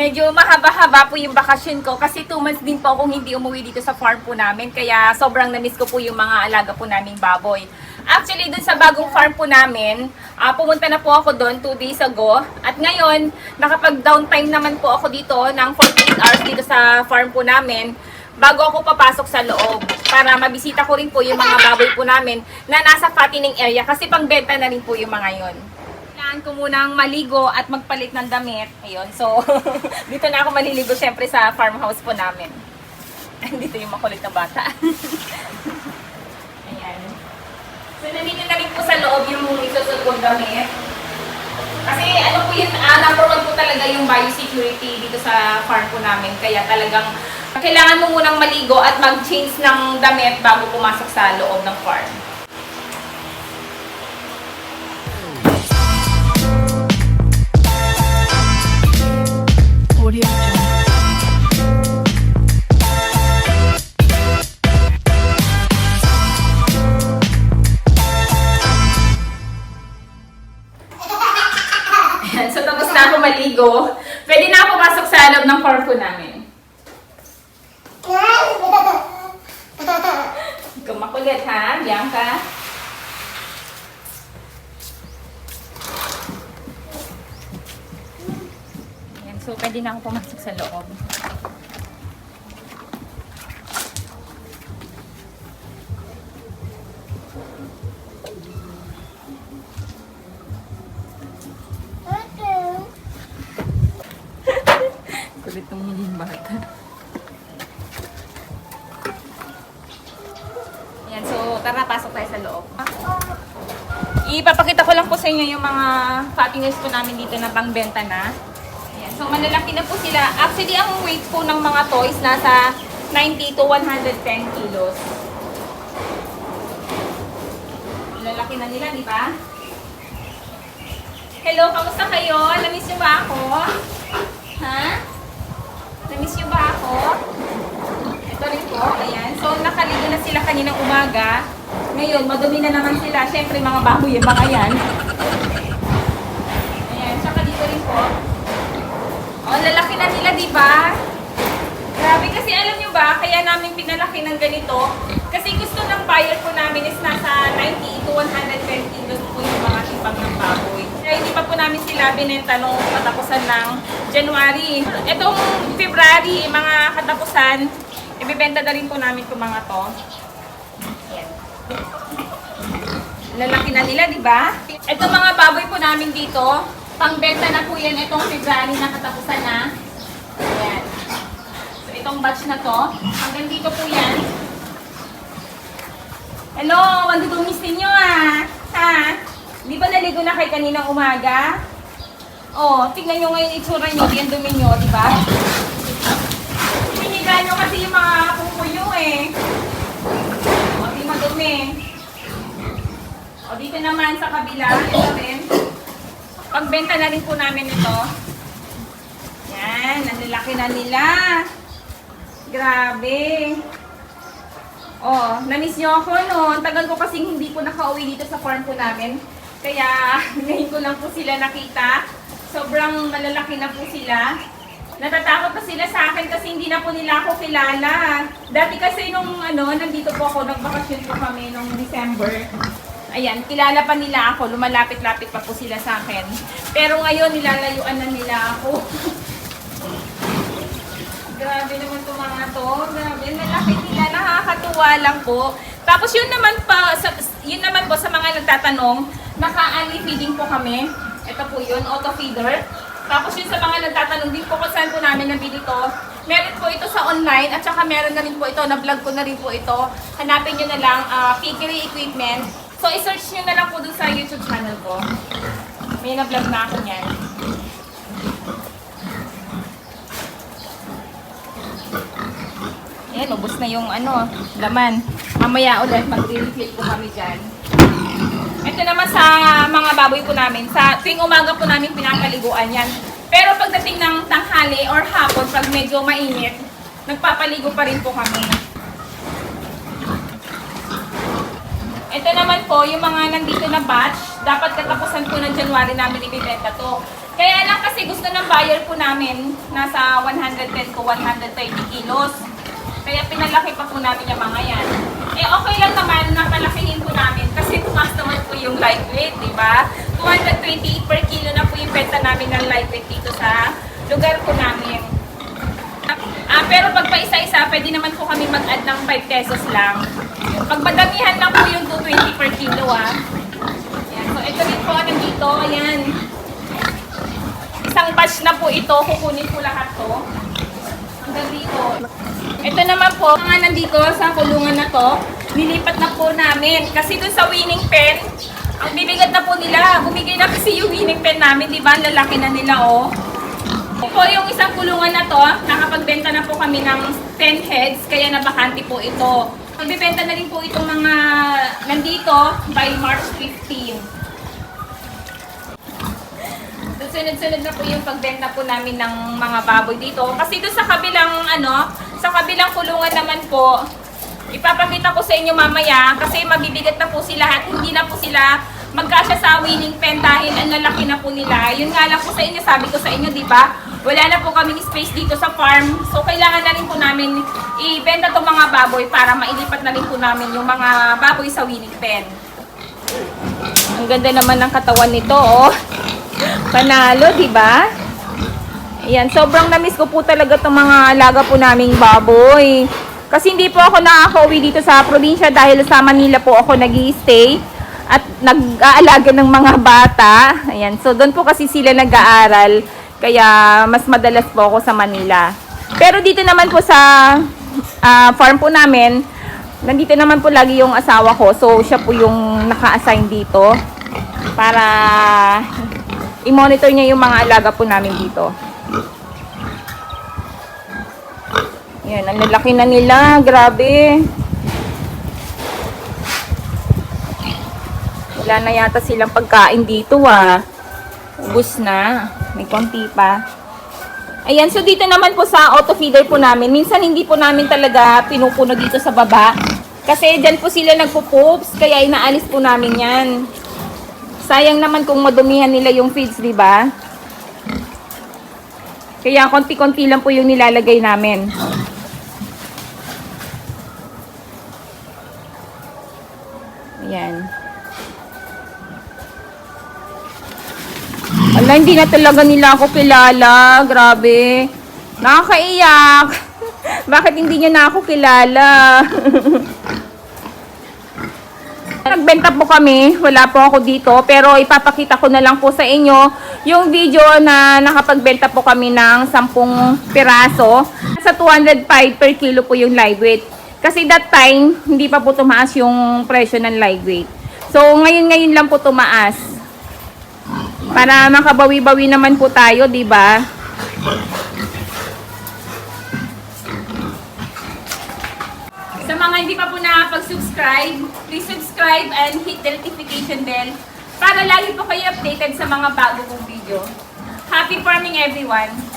Medyo mahaba-haba po yung bakasyon ko kasi 2 months din po akong hindi umuwi dito sa farm po namin. Kaya sobrang namiss ko po yung mga alaga po naming baboy. Actually, dun sa bagong farm po namin, ah, pumunta na po ako doon 2 days ago. At ngayon, nakapag-downtime naman po ako dito ng 48 hours dito sa farm po namin bago ako papasok sa loob para mabisita ko rin po yung mga baboy po namin na nasa fattening area kasi pangbenta na rin po yung mga yon. Kailangan ko munang maligo at magpalit ng damit. Ayun, so dito na ako maliligo syempre sa farmhouse po namin. dito yung makulit na bata. Ayan. So nandito na rin po sa loob yung isusunod kong damit. Kasi ano po yun, ah, number one po talaga yung biosecurity dito sa farm po namin. Kaya talagang kailangan mo munang maligo at mag-change ng damit bago pumasok sa loob ng farm. Audio. Ayan, so tapos na ako maligo. Pwede na ako pasok sa loob ng farm po namin. Ikaw makulit ha, Bianca. So pwede na ako pumasok sa loob. Kulit ng hiling bata. Ayan, so tara, pasok tayo sa loob. Ipapakita ko lang po sa inyo yung mga fattiness po namin dito na pangbenta na. So malalaki na po sila. Actually, ang weight po ng mga toys nasa 90 to 110 kilos. Lalaki na nila, di ba? Hello, kamusta kayo? Namiss niyo ba ako? Ha? Namiss niyo ba ako? Ito rin po, ayan. So, nakaligo na sila kaninang umaga. Ngayon, madumi na naman sila. Siyempre, mga baboy yung mga yan. Ayan, tsaka dito rin po. Oh, lalaki na nila, di ba? Grabe, kasi alam niyo ba, kaya namin pinalaki ng ganito. Kasi gusto ng buyer po namin is nasa 90 to 120 kilos po yung mga tipag ng baboy. Kaya hindi pa po namin sila binenta nung katapusan ng January. Itong February, mga katapusan, ibibenta na rin po namin itong mga to. Ayan. Lalaki na nila, di ba? Ito mga baboy po namin dito, pangbenta na po yan itong February na katapusan na. Ayan. So, itong batch na to, hanggang dito po yan. Hello, mandudumis ninyo ah. Ha? Di ba naligo na kay kaninang umaga? Oh, tignan nyo ngayon itsura nyo, yan dumi nyo, di ba? Hiniga nyo kasi yung mga kukuyo eh. O, di madumi. O, dito naman sa kabila, ito rin. Pagbenta na rin po namin ito. Yan, ang na nila. Grabe. Oh, namiss niyo ako noon. Tagal ko kasing hindi po nakauwi dito sa farm po namin. Kaya ngayon ko lang po sila nakita. Sobrang malalaki na po sila. Natatakot pa sila sa akin kasi hindi na po nila ako kilala. Dati kasi nung ano, nandito po ako, nagbakasyon po kami nung December. Ayan, kilala pa nila ako. Lumalapit-lapit pa po sila sa akin. Pero ngayon, nilalayuan na nila ako. Grabe naman itong mga to. Grabe, malaki nila. Nakakatuwa lang po. Tapos yun naman pa, sa, yun naman po sa mga nagtatanong, naka-ali feeding po kami. Ito po yun, auto feeder. Tapos yun sa mga nagtatanong din po kung saan po namin nabili to. Meron po ito sa online at saka meron na rin po ito, na-vlog ko na rin po ito. Hanapin nyo na lang, ah, piggery equipment. So, i-search nyo na lang po dun sa YouTube channel ko. May na-vlog na ako niyan. Ayan, ubos na yung ano, laman. Mamaya ulit, mag-refill po kami dyan. Ito naman sa mga baboy po namin. Sa tuwing umaga po namin pinapaliguan yan. Pero pagdating ng tanghali or hapon, pag medyo mainit, nagpapaligo pa rin po kami. Ito naman po, yung mga nandito na batch, dapat katapusan po ng January namin ibibenta to. Kaya lang kasi gusto ng buyer po namin nasa 110 to 130 kilos. Kaya pinalaki pa po namin yung mga yan. Eh okay lang naman na palakihin po namin kasi tumaas naman po yung lightweight, di ba? 228 per kilo na po yung benta namin ng lightweight dito sa lugar po namin. Ah, pero pag pa-isa-isa, pwede naman po kami mag-add ng 5 pesos lang. Pag madamihan lang po yung 220 per kilo ah. Ayan. So ito rin po nandito, ayan. Isang batch na po ito, kukunin po lahat to. Hanggang dito. Ito naman po, mga nandito sa kulungan na to, nilipat na po namin. Kasi dun sa winning pen, ang bibigat na po nila. Bumigay na kasi yung winning pen namin, di ba? Lalaki na nila, oh. Po yung isang kulungan na to, nakapagbenta na po kami ng 10 heads, kaya nabakante po ito. Magbibenta na rin po itong mga nandito by March 15. Sunod-sunod na po yung pagbenta po namin ng mga baboy dito. Kasi doon sa kabilang ano, sa kabilang kulungan naman po, ipapakita ko sa inyo mamaya kasi mabibigat na po sila at hindi na po sila magkasya sa winning pen dahil ang lalaki na po nila. Yun nga lang po sa inyo, sabi ko sa inyo, di ba? Wala na po kaming space dito sa farm. So, kailangan na rin po namin ibenta itong mga baboy para mailipat na rin po namin yung mga baboy sa winning pen. Ang ganda naman ng katawan nito, oh. Panalo, di ba? Ayan, sobrang namiss ko po talaga itong mga alaga po naming baboy. Kasi hindi po ako nakaka-uwi dito sa probinsya dahil sa Manila po ako nag stay at nag-aalaga ng mga bata. Ayan, so doon po kasi sila nag-aaral. Kaya mas madalas po ako sa Manila. Pero dito naman po sa ah, farm po namin, nandito naman po lagi yung asawa ko. So siya po yung naka-assign dito para i-monitor niya yung mga alaga po namin dito. Yan, ang lalaki na nila. Grabe. Wala na yata silang pagkain dito ah. Ubus na. May konti pa. Ayan, so dito naman po sa auto feeder po namin. Minsan hindi po namin talaga pinupuno dito sa baba. Kasi dyan po sila nagpo-poops, kaya inaalis po namin yan. Sayang naman kung madumihan nila yung feeds, di ba? Kaya konti-konti lang po yung nilalagay namin. Ayan. Ala, hindi na talaga nila ako kilala. Grabe. Nakakaiyak. Bakit hindi niya na ako kilala? Nagbenta po kami, wala po ako dito, pero ipapakita ko na lang po sa inyo yung video na nakapagbenta po kami ng 10 piraso. Sa 205 per kilo po yung live weight. Kasi that time, hindi pa po tumaas yung presyo ng live weight. So, ngayon-ngayon lang po tumaas. Para makabawi-bawi naman po tayo, di ba? Sa mga hindi pa po nakapag-subscribe, please subscribe and hit the notification bell para lagi po kayo updated sa mga bago kong video. Happy farming everyone!